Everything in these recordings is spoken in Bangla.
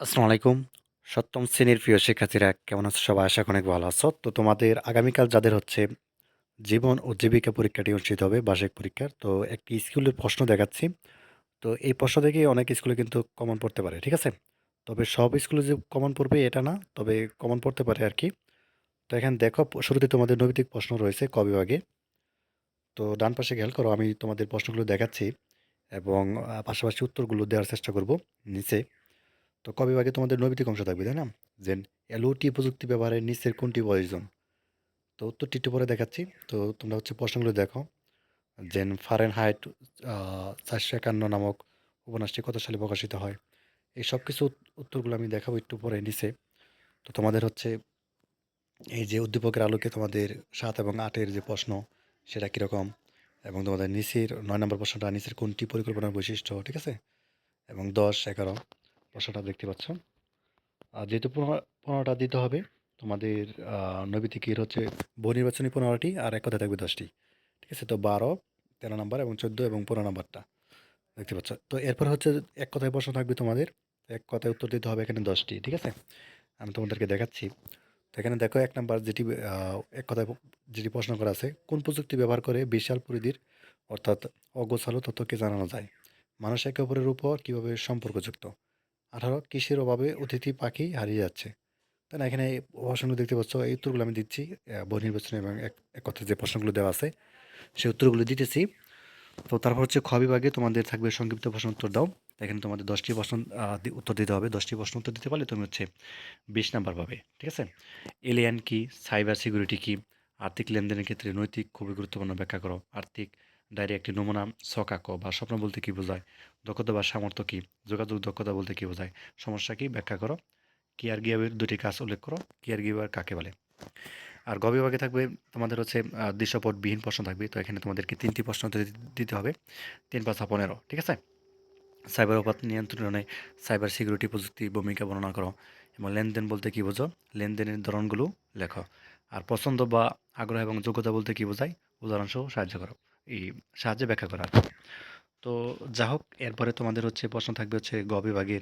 আসসালামু আলাইকুম। সপ্তম শ্রেণির প্রিয় শিক্ষার্থীরা, কেমন আছো সবাই? আশা অনেক ভালো আছো। তো তোমাদের আগামীকাল যাদের হচ্ছে জীবন ও জীবিকা পরীক্ষাটি অনুষ্ঠিত হবে, বার্ষিক পরীক্ষার, তো একটি স্কুলের প্রশ্ন দেখাচ্ছি। তো এই প্রশ্ন থেকে অনেক স্কুলে কিন্তু কমন পড়তে পারে, ঠিক আছে? তবে সব স্কুলে যে কমন পড়বে এটা না, তবে কমন পড়তে পারে আর কি। তো এখানে দেখো, শুরুতে তোমাদের নৈতিক প্রশ্ন রয়েছে ক বিভাগে। তো ডান পাশে খেয়াল করো, আমি তোমাদের প্রশ্নগুলো দেখাচ্ছি এবং পাশাপাশি উত্তরগুলো দেওয়ার চেষ্টা করব নিচে। তো ক বিভাগে তোমাদের নৈতিক অংশ থাকবে, তাই না? যে এলওটি প্রযুক্তি ব্যবহারের নিচের কোনটি প্রয়োজন? তো উত্তরটি একটু পরে দেখাচ্ছি। তো তোমরা হচ্ছে প্রশ্নগুলো দেখো। জেন ফারেন হাইট চারশো একান্ন নামক উপন্যাসটি কত সালে প্রকাশিত হয়? এই সব কিছু উত্তরগুলো আমি দেখাবো একটু পরে নিচে। তো তোমাদের হচ্ছে এই যে উদ্দীপকের আলোকে তোমাদের সাত এবং আটের যে প্রশ্ন, সেটা কীরকম? এবং তোমাদের নিচের নয় নম্বর প্রশ্নটা নিচের কোনটি পরিকল্পনার বৈশিষ্ট্য, ঠিক আছে? এবং দশ, এগারো। প্রশ্নটা দেখতে পাচ্ছ। আর যেহেতু পনেরো, পনেরোটা দিতে হবে, তোমাদের নৈবিতিকের হচ্ছে বহু নির্বাচনী পনেরোটি আর এক কথা থাকবে দশটি। ঠিক আছে? তো বারো, তেরো নাম্বার এবং চোদ্দ এবং পনেরো নাম্বারটা। দেখতে পাচ্ছ? তো এরপর হচ্ছে এক কথায় প্রশ্ন থাকবে তোমাদের। এক কথায় উত্তর দিতে হবে এখানে দশটি, ঠিক আছে? আমি তোমাদেরকে দেখাচ্ছি। তো এখানে দেখো এক নাম্বার যেটি এক কথায় যেটি প্রশ্ন করা আছে, কোন প্রযুক্তি ব্যবহার করে বিশাল পরিধির, অর্থাৎ অগোছালো তথ্যকে জানানো যায়? মানুষ একে অপরের উপর কীভাবে সম্পর্কযুক্ত? আঠারো কৃষির অভাবে অতিথি পাখি হারিয়ে যাচ্ছে। তাই না? এখানে প্রশ্নগুলো দেখতে পাচ্ছ, এই উত্তরগুলো আমি দিচ্ছি বহু নির্বাচনী এবং এক কথায় যে প্রশ্নগুলো দেওয়া আছে সেই উত্তরগুলো দিতেছি। তো তারপর হচ্ছে খ বিভাগে তোমাদের থাকবে সংক্ষিপ্ত প্রশ্ন উত্তর দাও। এখানে তোমাদের দশটি প্রশ্ন উত্তর দিতে হবে। দশটি প্রশ্ন উত্তর দিতে পারলে তুমি হচ্ছে বিশ নাম্বার পাবে, ঠিক আছে? এলিয়ান কি? সাইবার সিকিউরিটি কি? আর্থিক লেনদেনের ক্ষেত্রে নৈতিক খুবই গুরুত্বপূর্ণ, ব্যাখ্যা করো। আর্থিক ডায়েরি একটি নমুনা, ছক বা স্বপ্ন বলতে কি বোঝায়? দক্ষতা বা সামর্থ্য কী? যোগাযোগ দক্ষতা বলতে কি বোঝায়? সমস্যা কি? ব্যাখ্যা করো। কেয়ার গিভারের দুটি কাজ উল্লেখ করো। কেয়ার গিভার কাকে বলে? আর গ বিভাগে থাকবে তোমাদের হচ্ছে দৃশ্যপটবিহীন প্রশ্ন থাকবে। তো এখানে তোমাদেরকে তিনটি প্রশ্ন দিতে হবে। তিন, পাঁচ পনেরো ঠিক আছে? সাইবার অপরাধ নিয়ন্ত্রণে সাইবার সিকিউরিটি প্রযুক্তি ভূমিকা বর্ণনা করো এবং লেনদেন বলতে কী বোঝো? লেনদেনের ধরনগুলো লেখো। আর পছন্দ বা আগ্রহ এবং যোগ্যতা বলতে কী বোঝায়? উদাহরণসহ সাহায্য করো। এই সাহায্যে ব্যাখ্যা করা তো যা হোক, এরপরে তোমাদের হচ্ছে প্রশ্ন থাকবে হচ্ছে গ বিভাগের।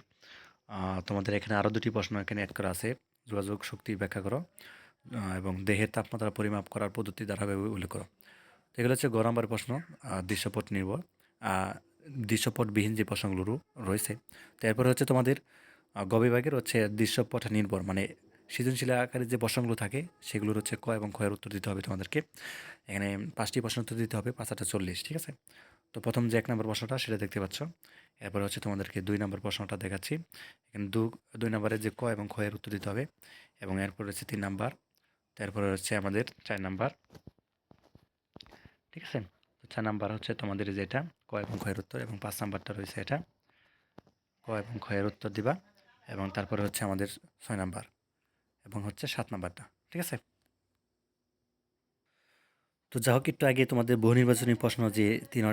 তোমাদের এখানে আরও দুটি প্রশ্ন এখানে অ্যাড করা আছে। যোগাযোগ শক্তি ব্যাখ্যা করো এবং দেহের তাপমাত্রা পরিমাপ করার পদ্ধতি দ্বারা ব্যব- উল্লেখ করো। এগুলো হচ্ছে গ নম্বরের প্রশ্ন দৃশ্যপট নির্ভর। দৃশ্যপটবিহীন যে প্রশ্নগুলো রয়েছে। তো এরপরে হচ্ছে তোমাদের গ বিভাগের হচ্ছে দৃশ্যপট নির্ভর মানে সৃজনশীল আকারে যে প্রশ্নগুলো থাকে, সেগুলোর হচ্ছে ক এবং খয়ের উত্তর দিতে হবে তোমাদেরকে। এখানে পাঁচটি প্রশ্ন উত্তর দিতে হবে পাঁচটা চল্লিশ, ঠিক আছে? তো প্রথম যে এক নম্বর প্রশ্নটা, সেটা দেখতে পাচ্ছ। এরপরে হচ্ছে তোমাদেরকে দুই নম্বর প্রশ্নটা দেখাচ্ছি। এখানে দু, দুই নম্বরে যে ক এবং খয়ের উত্তর দিতে হবে এবং এরপর হচ্ছে তিন নাম্বার। তারপরে হচ্ছে আমাদের চার নাম্বার। ঠিক আছে? চার নাম্বার হচ্ছে তোমাদের যেটা ক এবং খয়ের উত্তর এবং পাঁচ নাম্বারটা রয়েছে এটা। ক এবং খয়ের উত্তর দিবা এবং তারপরে হচ্ছে আমাদের ছয় নাম্বার। এবং হচ্ছে সাত নাম্বারটা, ঠিক আছে? তো যা হোক, একটু আগে তোমাদের বহু নির্বাচনী প্রশ্ন যে তিন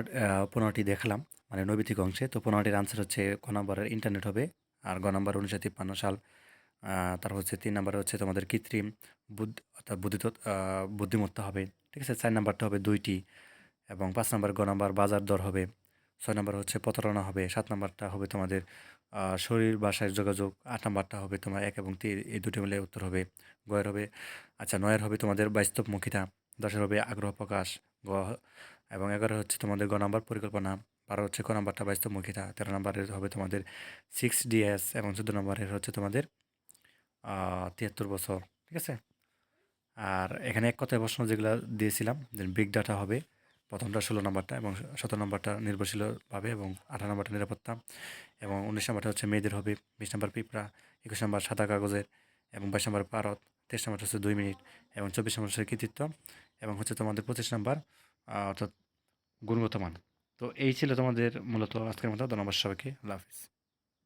পনেরোটি দেখালাম মানে নৈবিতিক অংশে, তো পনেরোটির আনসার হচ্ছে ক নম্বরের ইন্টারনেট হবে, আর গ নম্বর উনিশশো তিপ্পান্ন সাল তারপর হচ্ছে তিন নম্বরে হচ্ছে তোমাদের কৃত্রিম বুদ্ধি অর্থাৎ বুদ্ধি বুদ্ধিমত্তা হবে, ঠিক আছে? চার নাম্বারটা হবে দুইটি, এবং পাঁচ নাম্বার গ নাম্বার বাজার দর হবে ছয় নম্বর হচ্ছে প্রতারণা হবে, সাত নম্বরটা হবে তোমাদের শরীর ভাষায় যোগাযোগ, আট নম্বরটা হবে তোমার এক এবং তিন, এই দুটো মিলে উত্তর হবে, গয়ের হবে আচ্ছা নয়ের হবে তোমাদের বাস্তবমুখিতা দশের হবে আগ্রহ প্রকাশ, গ, এবং এগারো হচ্ছে তোমাদের গ নাম্বার পরিকল্পনা, বারো হচ্ছে ক নাম্বারটা বাস্তবমুখিতা তেরো নম্বরের হবে তোমাদের সিক্স ডিএস এবং চোদ্দ নম্বরের হচ্ছে তোমাদের তিয়াত্তর বছর, ঠিক আছে? আর এখানে এক কথায় প্রশ্ন যেগুলো দিয়েছিলাম বিগ ডাটা হবে প্রথমটা ষোলো নম্বরটা এবং সতেরো নম্বরটা নির্ভরশীলভাবে এবং আঠারো নম্বরটা নিরাপত্তা এবং উনিশ নম্বরটা হচ্ছে মেয়েদের হবে, বিশ নম্বর পিঁপড়া, একুশ নম্বর সাদা কাগজের এবং বাইশ নম্বর পারত তেইশ নম্বরটা হচ্ছে দুই মিনিট এবং চব্বিশ নম্বর হচ্ছে কৃতিত্ব এবং হচ্ছে তোমাদের পঁচিশ নম্বর অর্থাৎ গুণগত মান। তো এই ছিল তোমাদের মূলত আজকের মতো। ধন্যবাদ সবাইকে। আল্লাহ হাফিজ।